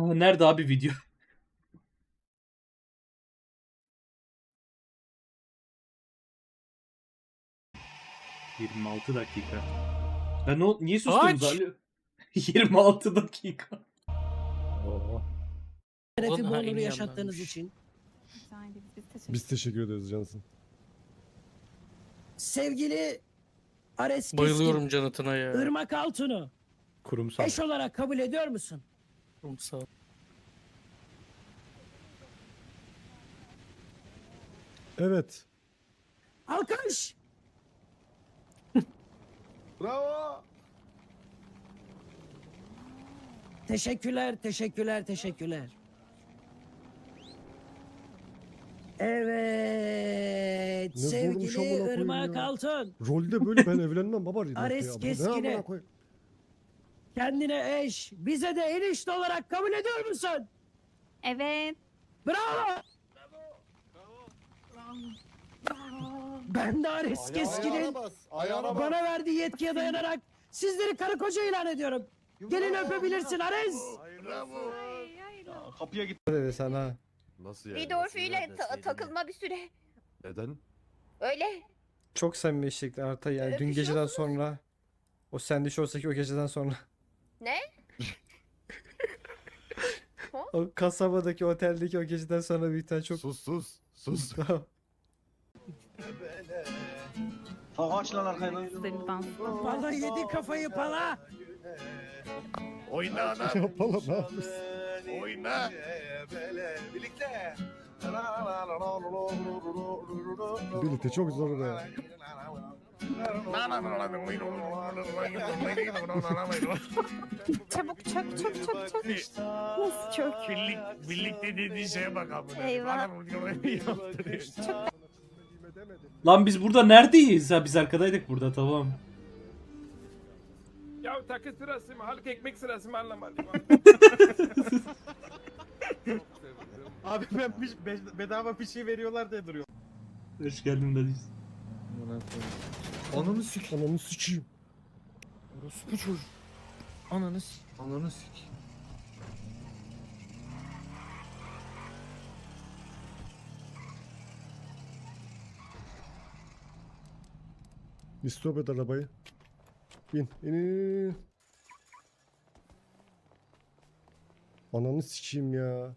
Aa, nerede abi video? ...26 dakika. Ben o niye sustunuz Kaç? Ali? 26 dakika. Şerefi Ulan bu ha, onuru en yaşattığınız için Biz teşekkür ederiz Cansın. sevgili Ares Keskin, Bayılıyorum Canatına ya. Irmak Altun'u Kurumsal. eş olarak kabul ediyor musun? Kurumsal. Evet. Alkış! Bravo. Teşekkürler, teşekkürler, teşekkürler. Evet, Ne zormuş sevgili amına koyayım Irmak ya. Altun, Rolde böyle ben evlenmem baba. Rilek Ares ya. Bu ne Keskin'e. amına koyayım? kendine eş, bize de enişte olarak kabul ediyor musun? Evet. Bravo! Ben de Ares Keskin'in Ayağına bas. bana verdiği yetkiye dayanarak sizleri karı koca ilan ediyorum. Gelin öpebilirsin Ares. Kapıya git. dedi sana. Nasıl yani? Bir de Orfi'yle ta- takılma bir süre. Neden? Öyle. Çok samimi eşlikti Arta yani dün geceden Öpüşüyorsunuz. sonra. O sandviç olsa ki o geceden sonra. Ne? O kasabadaki oteldeki o geceden sonra bir tane çok... Sus sus. Sus. Tamam. Aç lan arkaya Pala yedi kafayı pala. Oyna ana. Ya pala ne yapıyorsun? Oyna. Birlikte. Birlikte çok zor be. Çabuk çök çök çök çök. Nasıl çök? Birlik, birlikte dediğin şeye bak abi. Eyvah. Lan biz burada neredeyiz? Ha biz arkadaydık burada tamam. Ya takı sırası mı? Halk ekmek sırası mı anlamadım. Abi ben piş, be- bedava pişi veriyorlar diye duruyor. Hoş geldin Dadiz. Ananı sik. Ananı sikeyim. Orospu çocuk. Ananı s- Ananı sik. Bir stop et arabayı. Bin. İn in. Ananı sikeyim ya.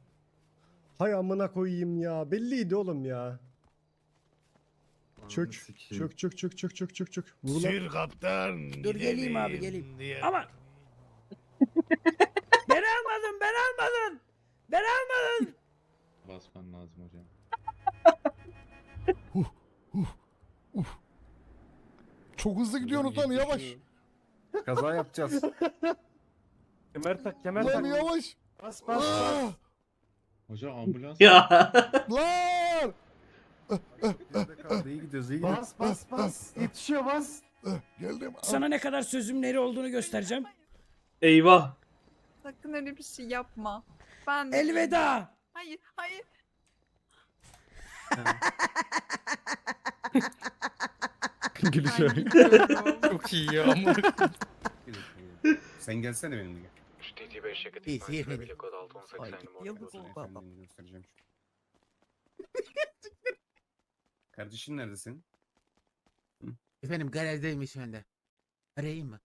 Hay amına koyayım ya. Belliydi oğlum ya. Çök. Çök çök çök çök çök çök çök. Vur lan. Sür kaptan. Dur, geleyim abi, geleyim. diye. Aman. ben almadım, ben almadım. Ben almadım. Basman lazım hocam. Çok hızlı gidiyorsunuz lan yavaş. Kaza yapacağız. Kemer tak, kemer Lan tak. yavaş. Bas bas. Ah, Hocam ambulans Ya. Lan. iyi gidiyoruz iyi Bas bas bas. Yetişiyor bas. Geldim. Sana ne kadar sözüm neri olduğunu göstereceğim. Eyvah. Sakın öyle bir şey yapma. Ben Elveda. Hayır, hayır. Gülüşe. Çok iyi ya. amına koyayım. Sen gelsene benimle gel. İyi iyi. Kendini göstereceğim. Kardeşin nerede senin? Efendim garajdayım şu anda. Arayayım mı?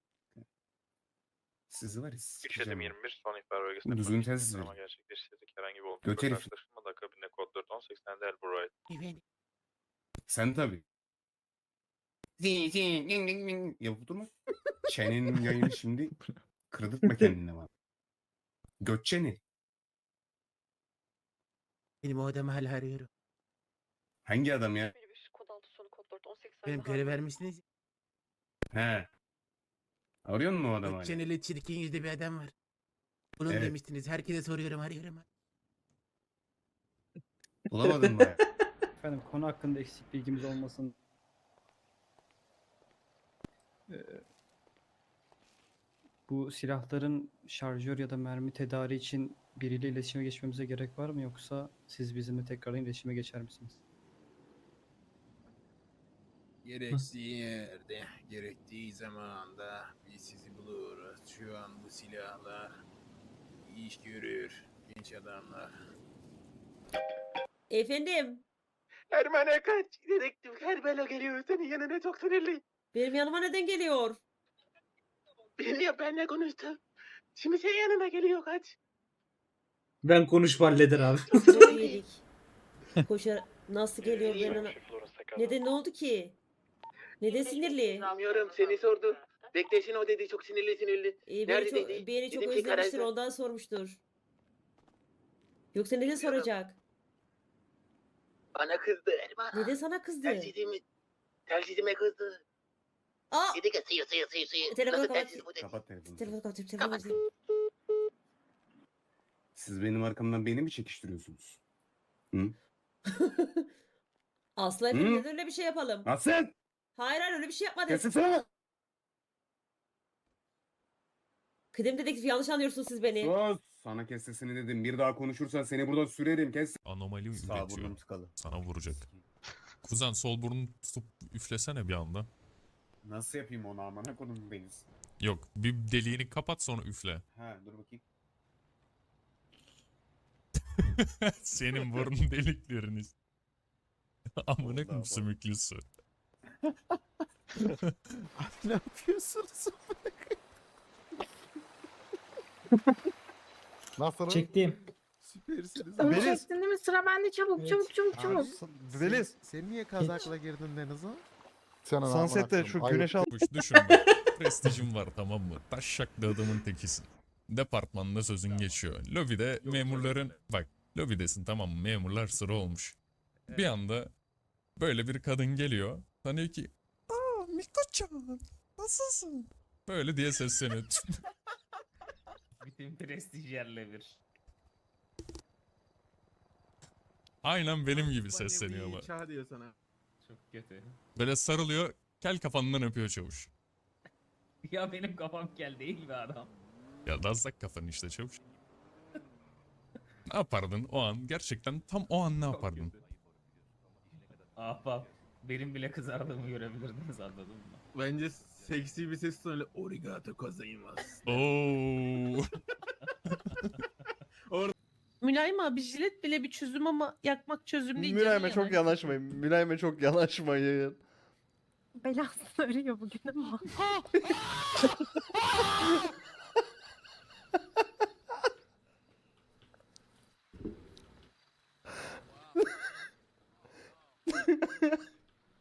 Sizi var ya. Sikişedim sikeceğim. 21 son ihbar bölgesinde Düzgün polis telsiz arama verin. gerçekleştirdik. Herhangi bir olumsuz Göt herif. karşılaşma akabinde kod 418'den de Elburayt. Efendim. Sen tabii. Zin zin ding ding durma. Çenenin yayını şimdi kırdırtma kendine bana. Götçeni. Benim o adamı hala arıyorum. Hangi adam ya? Kod 6 sonu kod 418. Benim görev vermişsiniz. He. Arıyor musun o adamı? hala? Çeneli çirkin yüzlü bir adam var. Bunun Evet. demiştiniz. Herkese soruyorum arıyorum. Bulamadın mı? Efendim konu hakkında eksik bilgimiz olmasın. Bu silahların şarjör ya da mermi tedari için biriyle iletişime geçmemize gerek var mı yoksa siz bizimle tekrardan iletişime geçer misiniz? Gerektiği yerde, gerektiği zamanda biz sizi buluruz. Şu an bu silahlar İş yürür. Genç adamlar. Efendim Ermene kaç. Dedektif Kerbela geliyor senin yanına çok sinirli. Benim yanıma neden geliyor? Biliyor benimle konuştu. Şimdi senin yanına geliyor kaç. Ben konuşma halleder abi. Koşar nasıl geliyor ben ona? Neden ne oldu ki? Neden sinirli? Anlamıyorum seni sordu. Bekleşin o dedi çok sinirli sinirli. Ee, beni Nerede çok, dedi? beni çok Dedim ki özlemiştir ondan sormuştur. Yoksa neden soracak? Bana kızdı Erman. Neden sana kızdı? Tercihimi, tercihime kızdı. Aa! Dedi ki suyu suyu suyu suyu. Telefonu Nasıl kapat. bu dedi. Kapat telefonu. Telefonu kapatıyorum, telefonu Kapat. Siz benim arkamdan beni mi çekiştiriyorsunuz? Hı? Aslı efendim neden öyle bir şey yapalım? Nasıl? Hayır hayır öyle bir şey yapmadık. Kesesene. Kıdem dedektif yanlış anlıyorsunuz siz beni. Sus. Sana kes sesini dedim. Bir daha konuşursan seni burada sürerim. Kes. Anomali Sağ üretiyor. burnum tıkalı. Sana vuracak. Kuzen sol burnunu tutup üflesene bir anda. Nasıl yapayım onu amına konum deniz. Yok bir deliğini kapat sonra üfle. Ha dur bakayım. Senin burun delikleriniz. Amına Vallahi koyayım sümüklüsü. ne yapıyorsunuz? Nasıl? Çektim. Süpersiniz. Onu Beliz. çektin değil mi? Sıra bende çabuk Evet. çabuk çabuk çabuk. Beliz. Sen niye kazakla girdin Deniz'e? Sunset'te şu güneş al. Düşün bak. Prestijin var tamam mı? Taşşaklı adamın tekisin. Departmanda sözün geçiyor. Lobide memurların... Bak lobidesin tamam mı? Memurlar sıra olmuş. Bir anda böyle bir kadın geliyor. Sanıyor ki... Aa Mikocan nasılsın? Böyle diye sesleniyor. Bütün prestij yerle bir. Aynen benim gibi sesleniyor ama. Çağ diyor sana. Çok kötü. Böyle sarılıyor. Kel kafandan öpüyor çavuş. Ya benim kafam kel değil be adam. Ya dazlak kafanı işte çavuş. ne yapardın o an? Gerçekten tam o an ne yapardın? Ahbap. Benim bile kızardığımı görebilirdiniz anladın mı? Bence seksi bir ses tonuyla origato gozaimasu. Oo. Mülayim abi jilet bile bir çözüm ama yakmak çözüm değil. Mülayime çok yanaşmayın. Mülayime çok yanaşmayın. Belasını arıyor bugün ama.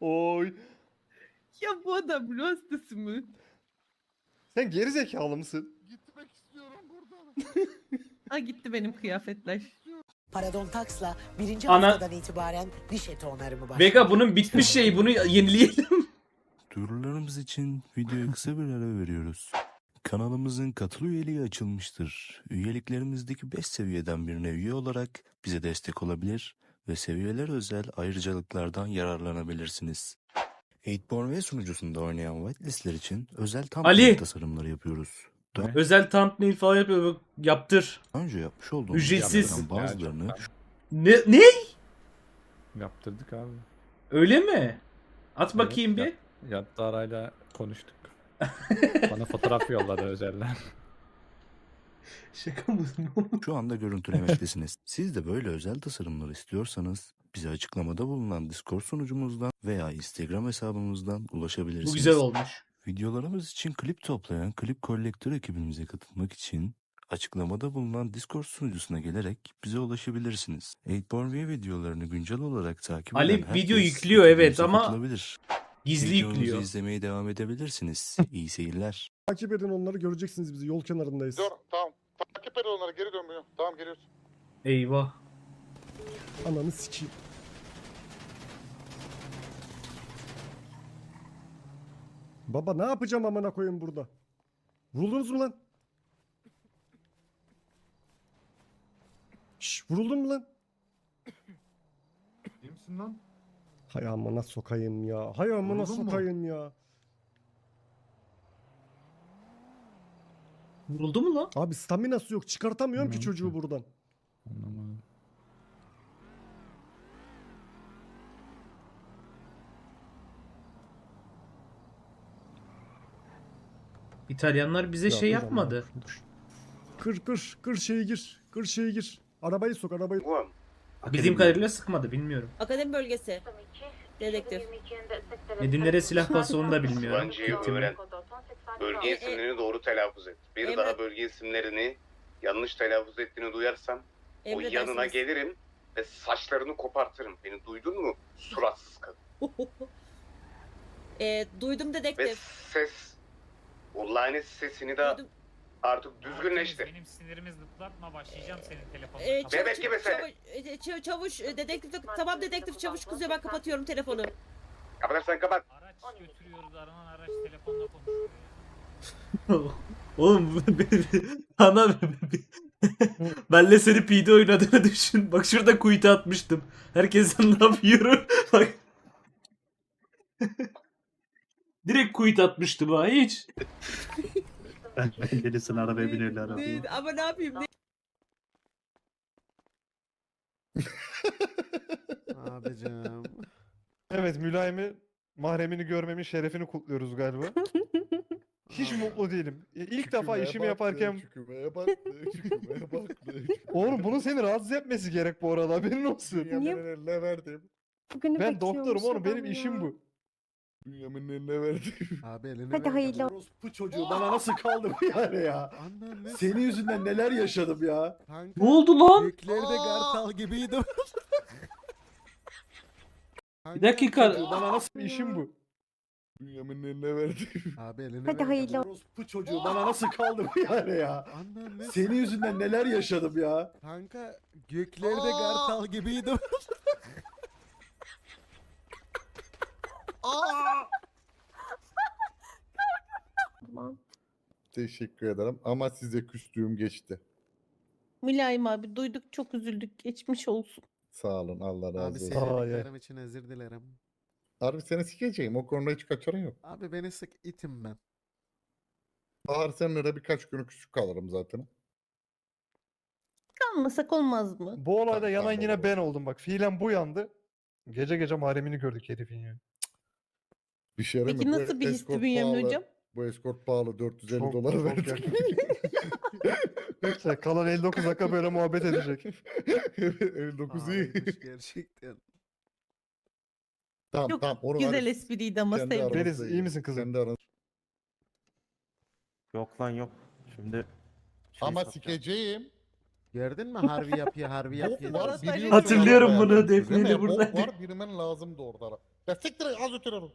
Oy. Ya bu adam ruh hastası mı? Sen geri zekalı mısın? Gitmek istiyorum buradan. Ha gitti benim kıyafetler. Paradon Taks'la birinci Ana- haftadan itibaren diş eti onarımı başlıyor. Vega bunun bitmiş şeyi bunu yenileyelim. Duyurularımız için videoya kısa bir ara veriyoruz. Kanalımızın katıl üyeliği açılmıştır. Üyeliklerimizdeki 5 seviyeden birine üye olarak bize destek olabilir ve seviyeler özel ayrıcalıklardan yararlanabilirsiniz. 8born ve sunucusunda oynayan whitelistler için özel tam Ali! tasarımları yapıyoruz. Daha Özel thumbnail falan yapıyor. Bak, Yaptır. önce yapmış olduğumuz Ücretsiz. bazılarını Ne? Ne? Yaptırdık abi. Öyle mi? At bakayım bir. Yattı arayla konuştuk. Bana fotoğraf yolladı özeller. Şaka mı? şu anda görüntülemektesiniz. Siz de böyle özel tasarımlar istiyorsanız bize açıklamada bulunan Discord sunucumuzdan veya Instagram hesabımızdan ulaşabilirsiniz. Bu güzel olmuş. Videolarımız için klip toplayan Klip Kolektör ekibimize katılmak için açıklamada bulunan Discord sunucusuna gelerek bize ulaşabilirsiniz. 8born videolarını güncel olarak takip Ali eden video herkes yüklüyor, evet, ama katılabilir. Gizli Videomuzu yüklüyor. izlemeye devam edebilirsiniz. İyi seyirler. Takip edin onları göreceksiniz bizi yol kenarındayız. tamam. Takip et onları geri dönmüyor. Tamam geliyoruz. Eyvah. Ananı sikeyim. Baba ne yapacağım amına koyayım burada? Vuruldunuz mu lan? Şş, vuruldun mu lan? İyi misin lan? Hay amına sokayım ya. Hay amına Vuruldun mu? sokayım ya. Vuruldu mu lan? Abi staminası yok. Çıkartamıyorum ki çocuğu buradan. Anlamadım. İtalyanlar bize Ya şey yapmadı. Kır kır kır şeyi gir. Kır şeyi gir. Arabayı sok arabayı. Bildiğim kadarıyla sıkmadı bilmiyorum. Akademi bölgesi. Dedektif. Nedimlere silah bası onu da bilmiyorum. Yabancıyı öğren. Bölge isimlerini doğru telaffuz et. Bir Emre- daha bölge isimlerini yanlış telaffuz ettiğini duyarsam o yanına Emredersiniz. gelirim ve saçlarını kopartırım. Beni duydun mu? Suratsız kadın. e, duydum Ve dedektif. ses, o lanet sesini de Duydum. artık düzgünleştir. Benim sinirimi zıplatma başlayacağım senin telefonuna. E, Kapat. çavuş, Bebek gibi seni. çavuş, e, çavuş, çavuş, e, dedektif, de- tamam dedektif çavuş kızıyor ben kapatıyorum telefonu. Kapatırsan kapat. Araç götürüyoruz aranan araç telefonla konuşuyor. Oğlum ana benle seni PD oynadığını düşün. Bak şurada kuytu atmıştım. Herkesten ne yapıyorum? Bak. Direkt kuyut atmıştım ha hiç. Gerisini arabaya binirler Ne- ama ne yapayım? Ne? Abicim. Evet mülayimi mahremini görmemin şerefini kutluyoruz galiba. Hiç mutlu değilim. İlk defa işimi yaparken... Oğlum bunun seni rahatsız etmesi gerek bu arada haberin olsun. Niye? eline verdim. Bugünü Ben doktorum oğlum benim adam işim ya. bu. Bünyamin'in eline verdim. Abi elini Hadi ver. hayırlı Bu çocuğu bana nasıl kaldı bu yani ya? Annen ne? Senin yüzünden neler yaşadım ya. Kanka, Ne oldu lan? Göklerde kartal gibiydim. Bir dakika. Çocuğu bana nasıl işim bu? Bünyamin'in eline verdim. Abi elini Hadi ver. hayırlı Bu çocuğu bana nasıl kaldı bu yani ya? Annen ne? Senin yüzünden neler yaşadım ya. Kanka göklerde kartal gibiydim. Tamam. Teşekkür ederim ama size küstüğüm geçti. Mülayim abi duyduk çok üzüldük. Geçmiş olsun. Sağ olun Allah razı Abi olsun. sevdiklerim için özür dilerim. Harbi seni sikeceğim o konuda hiç kaçarın yok. Abi beni sık itim ben. Bahar senlere birkaç günü küçük kalırım zaten. Kalmasak olmaz mı? Bu olayda Tamam, yanan tamam, yine olur. ben oldum bak. Fiilen bu yandı. Gece gece mahremini gördük herifin ya. Bir şey Peki mi? Bu nasıl bir histi eskort Bünyamin pahalı. hocam? Bu eskort pahalı 450 Çok- dolar çok. Neyse kalan 59 dakika böyle muhabbet edecek. 59 iyi. Harikmiş gerçekten. tamam Çok tamam onu Güzel hadi espriydi ama kendi sevdim. Feriz, iyi misin kızım? Kendi aranızda. Yok lan yok. Şimdi Ama sikeceğim. Gördün mü harbi yapıyor harbi Bok yapıyor. var biliyorsun Hatırlıyorum bunu, Defne'yle burada. Bok var birimen lazımdı orada. Ya siktir az ötürüyorum.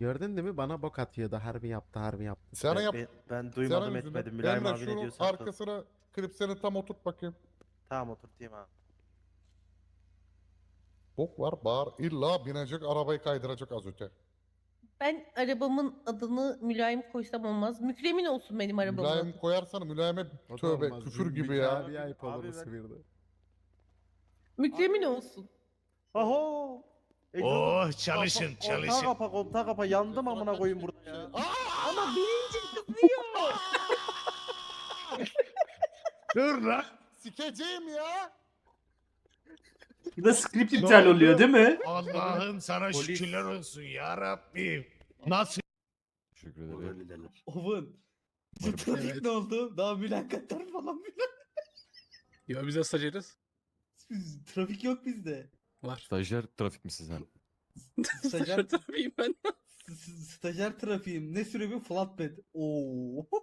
Gördün değil mi? Bana bok atıyordu. Harbi yaptı harbi yaptı. Sana yap. ben Senin yüzünden. Emre şunu arkasına klipseni tam oturt bakayım. Tamam oturtayım abi. Bok var bağır. İlla binecek arabayı kaydıracak az öte. Ben arabamın adını mülayim koysam olmaz. Mükremin olsun benim arabamın Mülayim adı. koyarsan mülayime O da tövbe olmaz. küfür Zümbük gibi ya. Abi ayıp olur Abi ben-. Mükremin olsun. Oho! Oh çalışın çalışın. kapa kontağı kapa yandım amına koyayım burada ya. Ama birinci kızıyor. Dur lan. Sikeceğim ya. Burada script iptal oluyor değil mi? Allah'ım sana şükürler olsun ya Rabbim. Nasıl? Teşekkür ederim. Oğlum. Bu trafik ne oldu? Daha mülakatlar falan filan. Ya biz de stajyeriz. Trafik yok bizde. Var. Stajyer trafik misin sen? Stajyer, trafiğim ben. stajyer trafiğim. Ne bu? Flatbed. Oo.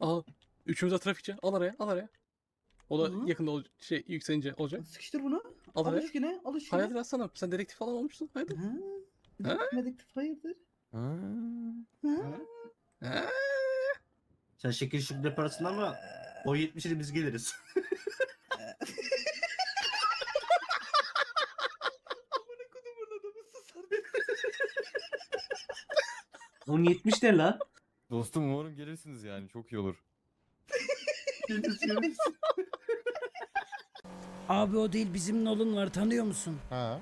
Aa, üçümüz de trafikçi. Al araya, al araya. O da Hı. yakında ol şey yükselince olacak. Sıkıştır bunu. Al araya. üstüne. Al üstüne. Atsana. Sen dedektif falan olmuşsun. Haydi. Ha? Ha? Dedektif hayırdır? Ha? Ha? Sen şekil şık yaparsın ama o 70'ini biz geliriz. Onun 70 ne lan? Dostum umarım gelirsiniz yani çok iyi olur. Abi o değil bizim Nolan var tanıyor musun? Ha.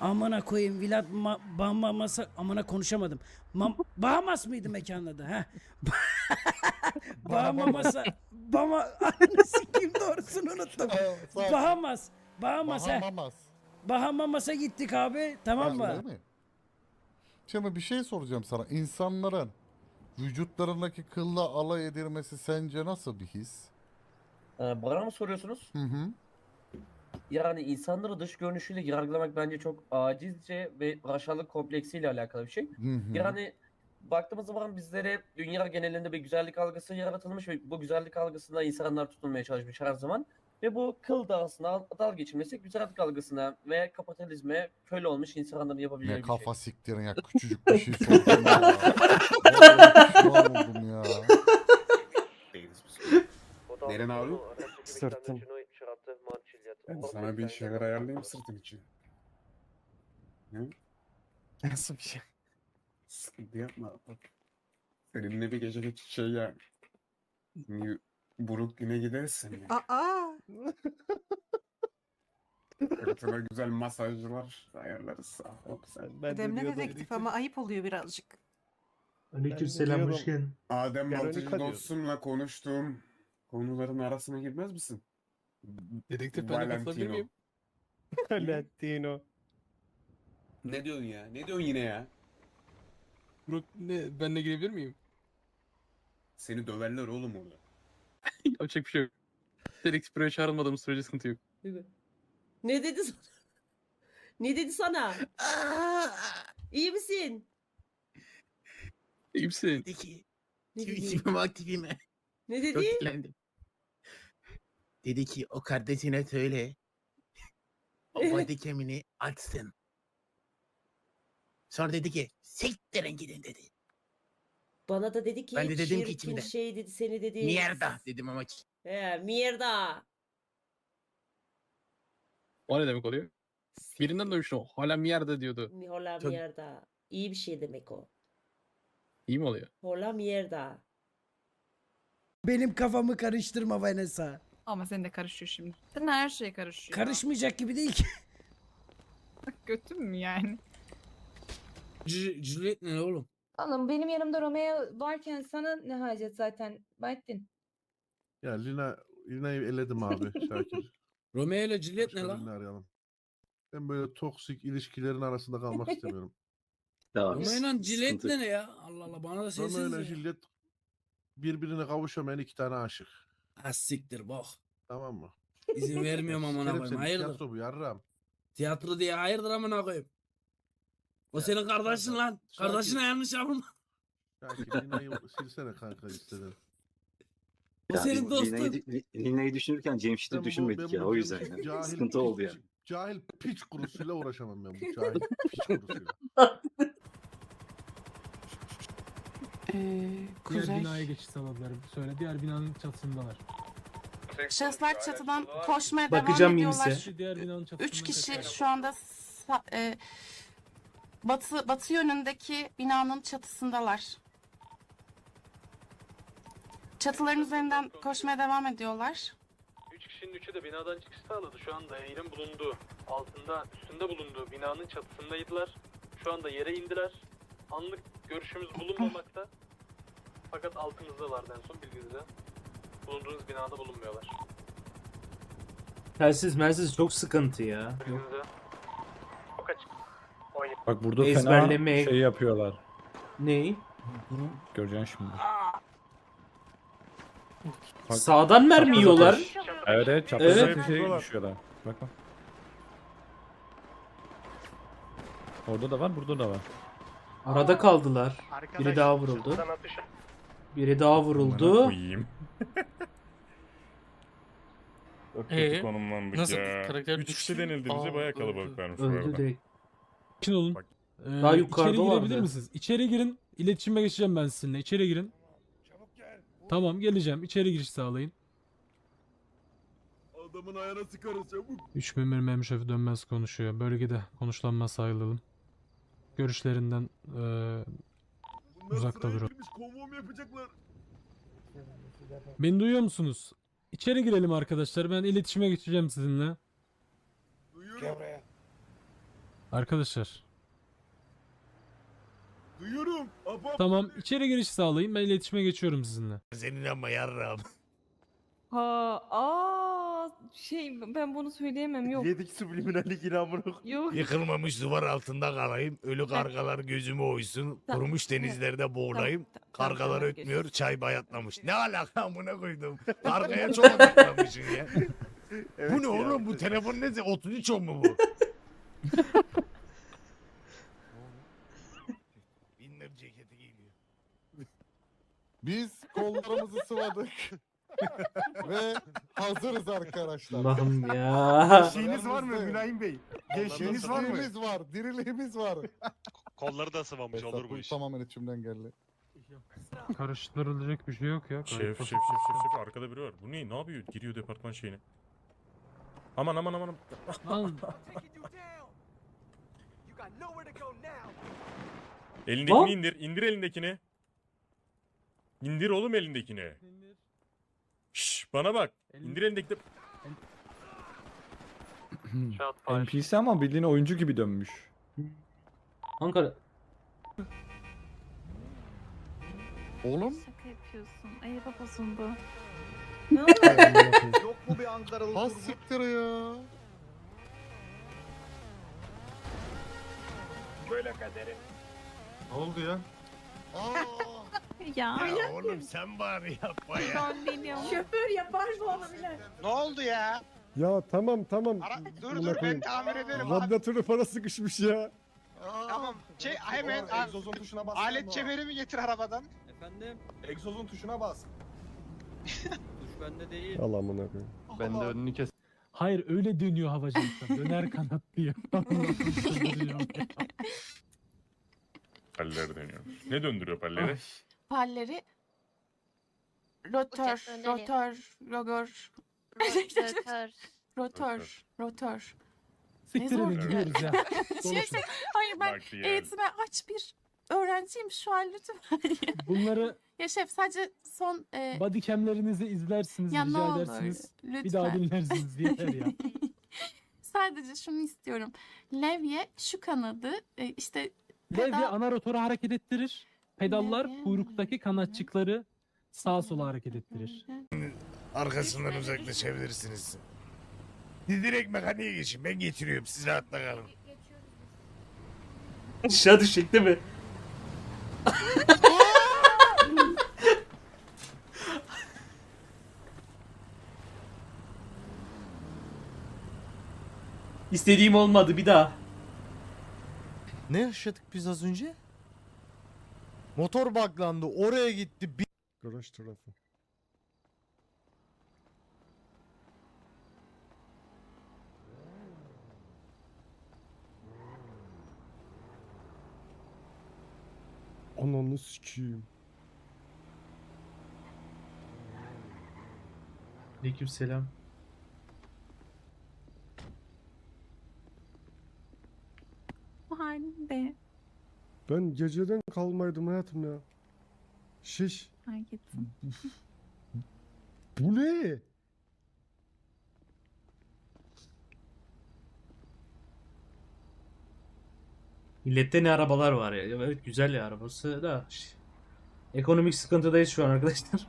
Amına koyayım Vilat ma- Bahamas'a amına konuşamadım. Ma- Bahamas mıydı mekanın adı ha? Bahamas'a Bama ananı sikeyim doğrusunu unuttum. Bahamas. Bahamas ha. Bahamas. Bahamas'a gittik abi tamam mı? Mi? Şimdi bir şey soracağım sana. İnsanların vücutlarındaki kılla alay edilmesi sence nasıl bir his? Ee, bana mı soruyorsunuz? Hı hı. Yani insanları dış görünüşüyle yargılamak bence çok acizce ve aşağılık kompleksiyle alakalı bir şey. Hı hı. Yani baktığımız zaman bizlere dünya genelinde bir güzellik algısı yaratılmış ve bu güzellik algısına insanlar tutunmaya çalışmış her zaman. Ve bu kıl da aslında dal geçilmesi güzellik algısına ve kapitalizme köle olmuş insanların yapabileceği Ne bir şey. kafa siktirin ya küçücük bir şey sordum ya. Vallahi pişman oldum ya. Biz. Neren abi? Sırtım. Ben sana bir şeyler ayarlayayım sırtın için. Ne? Nasıl bir şey? Sıkıntı yapma. Bak. Seninle bir gece geç şey ya. New Brooklyn'e gideriz seninle. Aa. Sırtına güzel masajlar ayarlarız. Sağ ol. Sen. Ben de diyordum. ama ayıp oluyor birazcık. Aleykümselam, hoş geldin. Adem Veronica diyordu. dostumla konuştuğum konuların arasına girmez misin? Dedektif ben de katılabilir miyim? Valentino. Ne diyorsun ya? Ne diyorsun yine ya? Ne, ben de girebilir miyim? Seni döverler oğlum orada. Yapacak bir şey yok. Dedektif buraya çağrılmadığımız sürece sıkıntı yok. Ne dedi sana? Ne dedi sana? İyi misin? İyi misin? Dedi ki Ne dedi? tweetime bak tipime. Ne Çok dedi? etkilendim. Dedi ki o kardeşine söyle. O Evet. body cam'ini açsın. Sonra dedi ki siktirin gidin dedi. Bana da dedi ki Ben de dedim ki çirkin içimden, şey dedi seni dedi. Mierda dedim ama ki- He, mierda. O ne demek oluyor? Birinden duymuştum. Hala bir yerde diyordu. Hola Çok- mierda. İyi bir şey demek o. İyi mi oluyor? Hola mierda. Benim kafamı karıştırma Vanessa. Ama sen de karışıyor şimdi. Sen her şeye karışıyor. Karışmayacak gibi değil ki. Götüm mü yani? Juliet ne oğlum? Oğlum benim yanımda Romeo varken sana ne hacet zaten Bahattin. Ya Lina, Lina'yı eledim abi Şakir. Romeo ile Juliet Başka birini arayalım. Ben böyle toksik ilişkilerin arasında kalmak istemiyorum. Romeo Juliet ne ya? Allah Allah bana da Romeo ile Juliet birbirine kavuşamayan iki tane aşık. Asiktir bak. Tamam mı? İzin vermiyorum amına Sikerim koyayım. seni, Hayırdır? Tiyatro bu yarram. Tiyatro diye hayırdır amına koyayım. O senin kardeşin lan. sakin. Kardeşine yanlış yapma. Şakir Lina'yı silsene kanka listeden. O senin dostun. Lina'yı düşünürken Cemşit'i Ben bu- ben bu cahil- cahil piç- Cahil piç kurusuyla uğraşamam ben bu cahil piç kurusuyla. Diğer binaya geçiş sağladılar. Söyle diğer binanın çatısındalar. Şahıslar çatıdan koşmaya Bakacağım. Diğer binanın çatısında. Üç kişi şu anda sa- e, batı batı yönündeki binanın çatısındalar. Çatıların üzerinden koşmaya devam ediyorlar. Üç kişinin üçü de binadan çıkış sağladı. Şu anda Eğil'in bulunduğu, altında, üstünde bulunduğu binanın çatısındaydılar. Şu anda yere indiler. Anlık görüşümüz bulunmamakta. Fakat altımızdalardı en son bilginizde. Bulunduğunuz binada bulunmuyorlar. Telsiz mersiz çok sıkıntı ya. Bilginizde. Bak burada Ezberleme. fena şey yapıyorlar. Ney? Göreceksin şimdi. Bak, Sağdan mermi yiyorlar. Evet evet çapraz Evet. ateşe düşüyorlar. Bak bak. Orada da var burada da var. Arada kaldılar. Biri daha vuruldu. Biri daha vuruldu. Koyayım. Çok kötü Ee, konumlandık nasıl? ya. Karakter 3 düştü kişi denildi bize Aa, baya öldü. kalabalık vermiş bu Öldü arada. direkt. Sakin olun. Ee, Daha yukarıda içeri girebilir vardı. misiniz? İçeri girin. İletişime geçeceğim ben sizinle. İçeri girin. Tamam geleceğim. İçeri giriş sağlayın. Adamın ayağına sıkarız çabuk. 3 memur memur şefi dönmez konuşuyor. Bölgede konuşlanmaz ayrılalım. Görüşlerinden eee Uzakta durun. Konvoy mu yapacaklar? Beni duyuyor musunuz? İçeri girelim arkadaşlar. Ben iletişime geçeceğim sizinle. Duyuyorum. Arkadaşlar. Duyuyorum. Apa. Tamam içeri giriş sağlayın. Ben iletişime geçiyorum sizinle. Senin ama yarram. Ha, aa, şey ben bunu söyleyemem yok. Yedik subliminali giramını. Yok. Yıkılmamış duvar altında kalayım. Ölü kargalar gözümü oysun. Ta- Kurumuş denizlerde boğulayım. Tamam, tamam, Kargalar tamam, ötmüyor, görüşürüz. çay bayatlamış. Ne alaka amına koydum. Kargaya çok bayatlamışsın ya. bu ne oğlum bu telefon ne? 33 on mu bu? Biz kollarımızı sıvadık. Ve hazırız arkadaşlar. Allah'ım ya. Şeyiniz var mı Mülayim Bey? Gençliğimiz var mı? var, diriliğimiz var. Kolları da sıvamış Esat, bu tamamen içimden geldi. Karıştırılacak bir şey yok ya. Şef şef şef şef şef arkada biri var. Bu ne? Ne yapıyor? Giriyor departman şeyine. Aman aman aman. Elindekini Lan! indir. İndir elindekini. İndir oğlum elindekini. Şşş bana bak. İndir elindekini. NPC ama bildiğin oyuncu gibi dönmüş. Ankara. Oğlum Şaka yapıyorsun. Ayıp bozuldu. Ne oldu? Yok mu bir Ankaralı has siktir ya. Böyle kaderi. Ne oldu ya? Aa, Ya. Ya oğlum sen bari yapma ya. Ben biliyorum. Şoför yapar mı onu bile? ne oldu ya? ya tamam tamam. dur Buna koyayım. tamir ederim. Radyatörü para sıkışmış ya. Tamam. Şey hemen egzozun tuşuna bas. alet çemerimi getir arabadan. Efendim? Egzozun tuşuna bas. Duş bende değil. Allah amına koyayım. Ben de önünü kes. Hayır öyle dönüyor havacılıkta. Döner kanat diyor. Paller dönüyor. Ne döndürüyor palleri? Palleri rotör, Uçak rotör, rogör, Rotör. rotör, rotör. Siktir zor edin ki. gidiyoruz ya. Şey, şey, hayır ben eğitime aç bir öğrenciyim şu an lütfen. Bunları ya şef sadece son e, bodycamlerinizi izlersiniz, ya ne rica olur edersiniz. lütfen. Bir daha dinlersiniz yeter ya. Sadece şunu istiyorum. Levye şu kanadı e, işte Levye Pedal- ana rotoru hareket ettirir. Pedallar kuyruktaki kanatçıkları sağa sola hareket ettirir. Arkasından uzaklaşabilirsiniz. Siz direkt mekaniğe geçin. Ben getiriyorum. Siz rahatla kalın. Aşağı düşecek değil mi? İstediğim olmadı bir daha. Ne yaşadık biz az önce? Motor buglandı. Oraya gitti. Bir... Garaj tarafı. Ananı sikeyim. Aleykümselam. bu halinde Ben geceden kalmaydım hayatım ya. Şiş. fark ettim. Bu ne? Millette ne arabalar var ya. Evet güzel ya arabası da. Ekonomik sıkıntıdayız şu an arkadaşlar.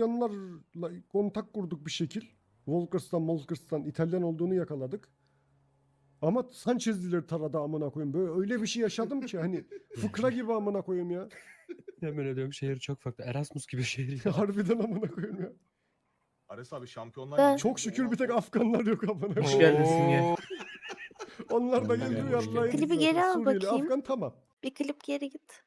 İtalyanlarla kontak kurduk bir şekil. Volkers'tan, Volkers'tan İtalyan olduğunu yakaladık. Ama Sanchez'liler taradı amına koyayım. Böyle öyle bir şey yaşadım ki hani fıkra gibi amına koyayım ya. Yemin ediyorum şehir çok farklı. Erasmus gibi şehir. Harbiden amına koyayım ya. Ares abi şampiyonlar Ben- Çok şükür bir tek Afganlar yok amına Hoş koyayım. geldin Simge. Onlar da geliyor hoş geldin. Klibi geri al Suriyeli, bakayım. Afgan tamam. Bir klip geri git.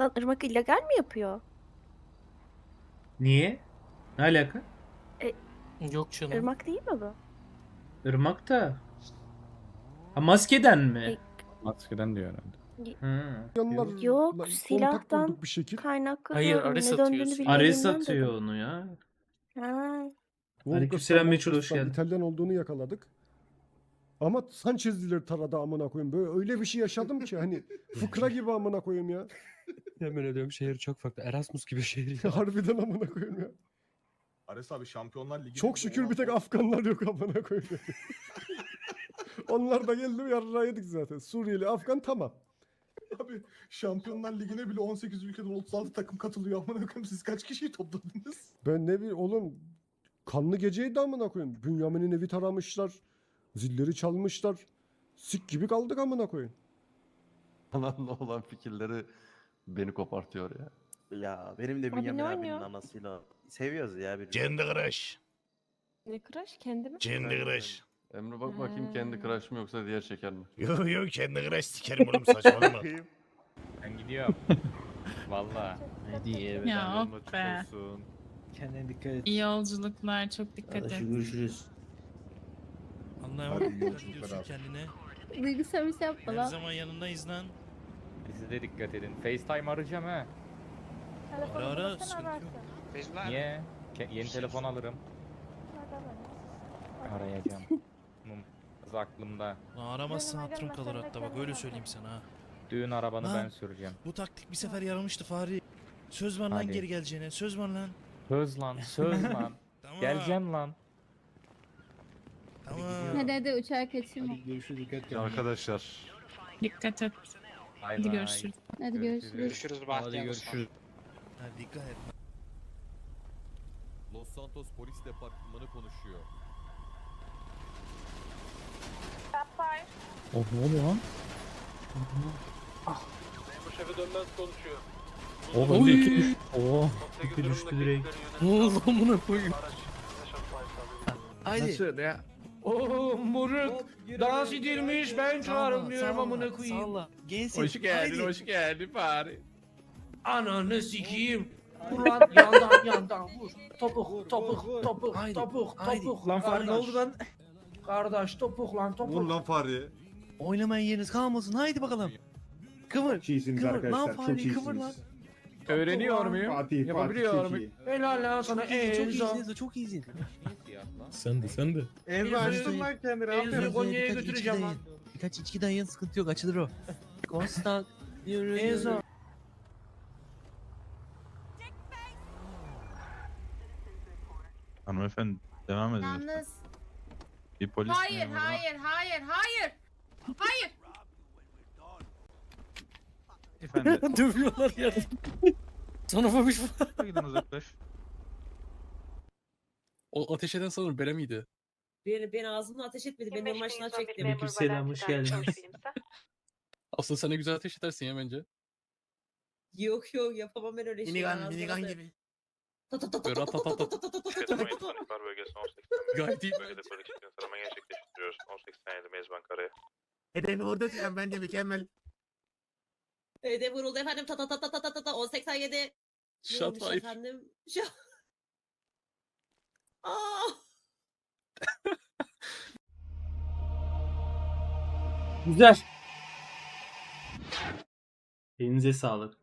Lan Irmak illegal mi yapıyor? Niye? Ne alaka? Yok canım. Irmak değil mi bu? Irmak da. Ha maskeden mi? Ey, Maskeden diyor herhalde. Hı. Yok, kontak silahtan kurduk bir şekil. Kaynaklı Hayır, diyorum. Ares ne atıyor döndüğünü silah. Ares atıyor onu ya. Ha. Aleykümselam, Volkers'tan, meçhul, hoş Volkers'tan geldin. İtalyan olduğunu yakaladık. Ama Sanchez'liler taradı amına koyayım. Böyle öyle bir şey yaşadım ki hani fıkra gibi amına koyayım ya. Hemen ödüyorum şehir çok farklı. Erasmus gibi şehir. Harbiden amına koyayım ya. Ares abi Şampiyonlar Ligi. Çok şükür bir tek Afganlar yok amına koyayım. Onlar da geldi yarrağı yedik zaten. Suriyeli, Afgan tamam. Abi Şampiyonlar Ligi'ne bile 18 ülkeden 36 takım katılıyor. Amına koyayım siz kaç kişiyi topladınız? Ben ne bileyim oğlum kanlı geceydi amına koyayım. Bünyamin'in evi taramışlar. Zilleri çalmışlar. Sik gibi kaldık amına koyayım. Anamla olan fikirleri beni kopartıyor ya. Ya benim de Abi Bünyamin ne abinin oynuyor? anasıyla seviyoruz ya birbirimizi. Kendi Crush. Ne crush kendi mi? Kendi Crush. Emre bak bakayım kendi crush mı yoksa diğer şeker mi? Yo yo kendi Crush sikerim oğlum saçmalama. Ben gidiyorum. Valla. Hadi evet. Ya be. Kendine dikkat et. İyi yolculuklar çok dikkat et. Görüşürüz. Hadi yolculuklar abi. kendine. Duygusal bir şey yapma lan. zaman yanındayız lan. Siz de dikkat edin. FaceTime arayacağım ha. Ara ara sıkıntı yok. Niye? yeni telefon alırım. Arayacağım. Kız aklımda. Aramazsan hatırım kalır hatta bak öyle söyleyeyim sana ha. Düğün arabanı Ha. ben süreceğim. Bu taktik bir sefer yaramıştı Fahri. Söz ver lan Hadi. geri geleceğine. Söz ver lan. Söz lan, söz lan. Tamam. Geleceğim lan. Tamam. Hadi hadi uçağa kaçırma. Görüşürüz dikkat et. Arkadaşlar Dikkat et. Bay Hadi bay. görüşürüz. Hadi görüşürüz. Görüşürüz. Hadi görüşürüz. Hadi dikkat et. Los Santos Polis Departmanı konuşuyor. Oh ne oluyor lan? Bu şefe dönmez konuşuyor. Oh bende iki düş. Oh. 18 İpi düştü direkt. Ne oldu amına koyayım? Haydi. Nasıl ya? Oo moruk. Dans edilmiş ben çağırmıyorum amına koyayım. Salla. Hoş geldin, hoş geldin bari. Ananı sikeyim. Ulan yandan yandan vur. Topuk topuk topuk topuk topuk. Lan Fahri ne oldu lan? Kardeş topuk lan topuk. Vur lan Fahri. Oynamaya yeriniz kalmasın. Haydi bakalım. Kıvır. Kıvır. Lan Fahri kıvır lan. Öğreniyor muyum? Yapabiliyor muyum? Helal lan sana Enzo. Çok iyisin. Sen de sen de. Enzo açtın lan kendini. Enzo'yu Konya'ya götüreceğim lan. Birkaç içki dayan sıkıntı yok açılır o. Konstant. Yürü. Enzo. Hanımefendi devam edin. Yalnız. Bir polis Hayır hayır hayır hayır. Hayır. Efendim Dövüyorlar ya. Sana fabiş gidin uzaklaş. O ateş eden sanırım Bere miydi? Beni, beni ağzımla ateş etmedi. Ben normal şınav çektim. Aleykümselam hoş geldiniz. Aslında sen ne güzel ateş edersin ya bence. Yok yok yapamam ben öyle şey. Minigun, minigun gibi. Böyle at at at at. Gayet iyi. Hedefi orada sen bence mükemmel. Öde vuruldu efendim. Ta ta ta ta ta ta ta ta 1087. Ne Shot olmuş five. efendim? Şu... Aa! Güzel. Elinize sağlık.